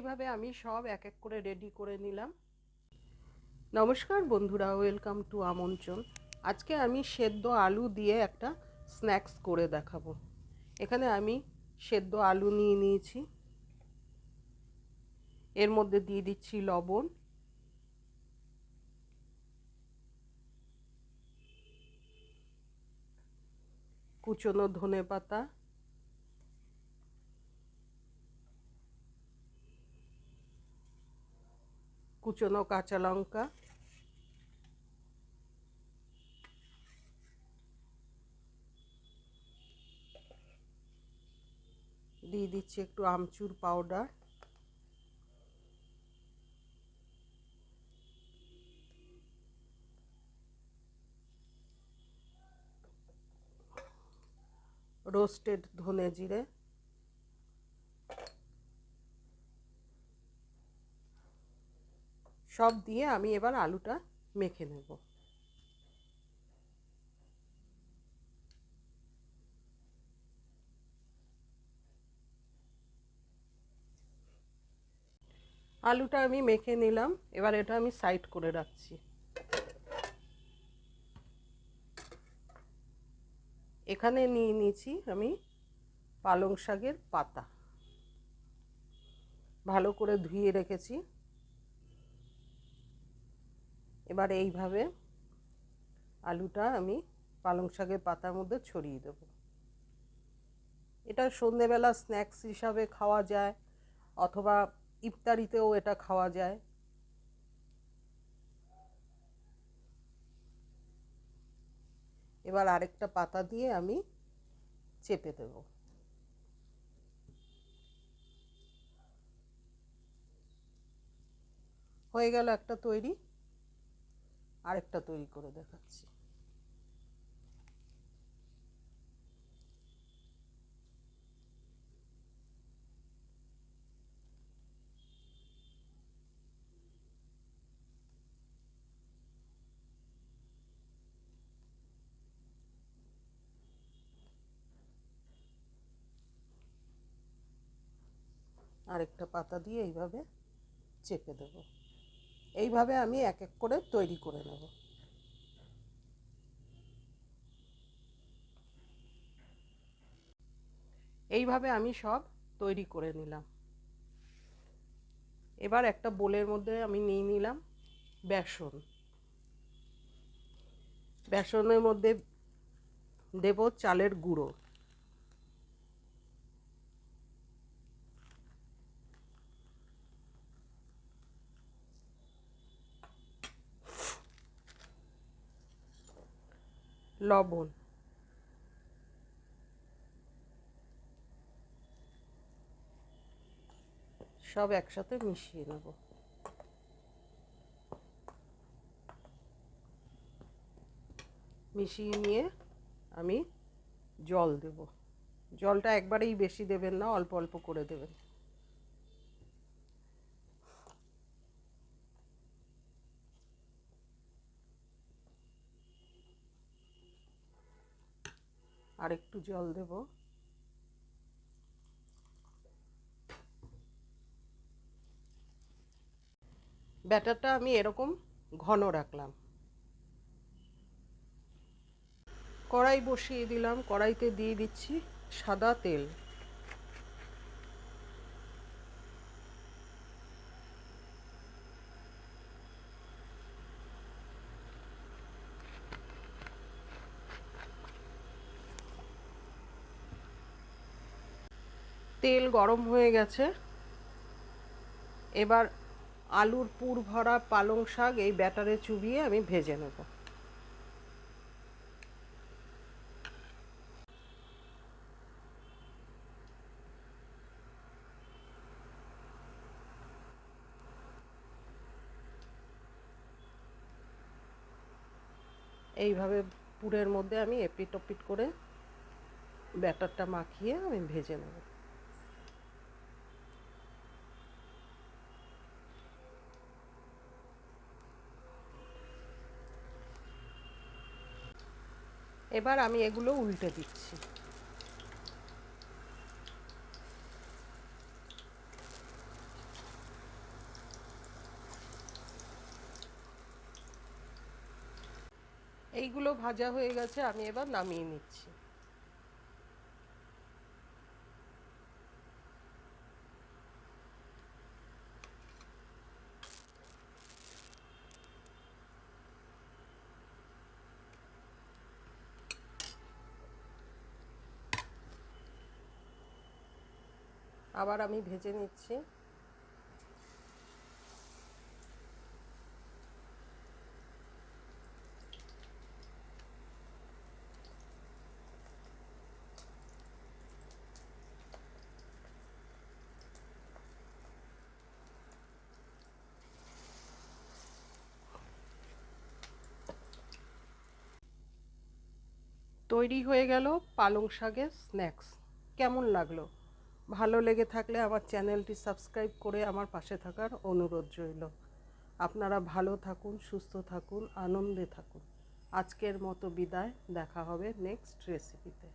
এইভাবে আমি সব এক এক করে রেডি করে নিলাম। নমস্কার বন্ধুরা ওয়েলকাম টু আমন্ত্রণ। আজকে আমি সেদ্ধ আলু দিয়ে একটা স্ন্যাক্স করে দেখাবো। এখানে আমি সেদ্ধ আলু নিয়ে নিয়েছি। এর মধ্যে দিয়ে দিচ্ছি লবণ। কুচনো ধনে পাতা কুচনো কাঁচা লঙ্কা। দিয়ে দিচ্ছি একটু আমচুর পাউডার রোস্টেড ধনে জিরে। সব দিয়ে আমি এবার আলুটা মেখে নেব। আলুটা আমি মেখে নিলাম, এবার এটা আমি সাইড করে রাখছি। এখানে নিয়ে নিয়েছি আমি পালং শাকের পাতা। ভালো করে ধুয়ে রেখেছি। এবার এইভাবে আলুটা আমি পালং শাকের পাতার মধ্যে ছড়িয়ে দেব। এটা সন্ধেবেলা স্ন্যাক্স হিসাবে খাওয়া যায়, অথবা ইফতারিতেও এটা খাওয়া যায়। এবার আরেকটা পাতা দিয়ে আমি চেপে দেব। হয়ে গেল একটা তৈরি আরেকটা তৈরি করে দেখাচ্ছি। আরেকটা পাতা দিয়ে এইভাবে চেপে দেব। এইভাবে আমি এক এক করে তৈরি করে নেব। এইভাবে আমি সব তৈরি করে নিলাম। এবার একটা বোলের মধ্যে আমি নিয়ে নিলাম বেসন। বেসনের মধ্যে দেব চালের গুঁড়ো। লবণ। সব একসাথে মিশিয়ে নেব। মিশিয়ে নিয়ে আমি জল দেব। জলটা একবারেই বেশি দেবেন না, অল্প অল্প করে দেবেন। আর একটু জল দেব। ব্যাটারটা আমি এরকম ঘন রাখলাম। কড়াই বসিয়ে দিলাম, কড়াইতে দিয়ে দিচ্ছি সাদা তেল। তেল গরম হয়ে গেছে। এবার আলুর পুর ভরা পালং শাক এই ব্যাটারে চুবিয়ে আমি ভেজে নেব। এইভাবে পুরের মধ্যে আমি এপিট ওপিট করে ব্যাটারটা মাখিয়ে আমি ভেজে নেব। এবার আমি এগুলো উল্টে দিচ্ছি। এইগুলো ভাজা হয়ে গেছে আমি এবার নামিয়ে নিচ্ছি। আবার আমি ভেজে নিচ্ছি। তৈরি হয়ে গেল পালং শাকের স্ন্যাক্স। কেমন লাগল? ভালো লেগে থাকলে আমার চ্যানেলটি সাবস্ক্রাইব করে আমার পাশে থাকার অনুরোধ রইল। আপনারা ভালো থাকুন, সুস্থ থাকুন, আনন্দে থাকুন। আজকের মতো বিদায়, দেখা হবে নেক্সট রেসিপিতে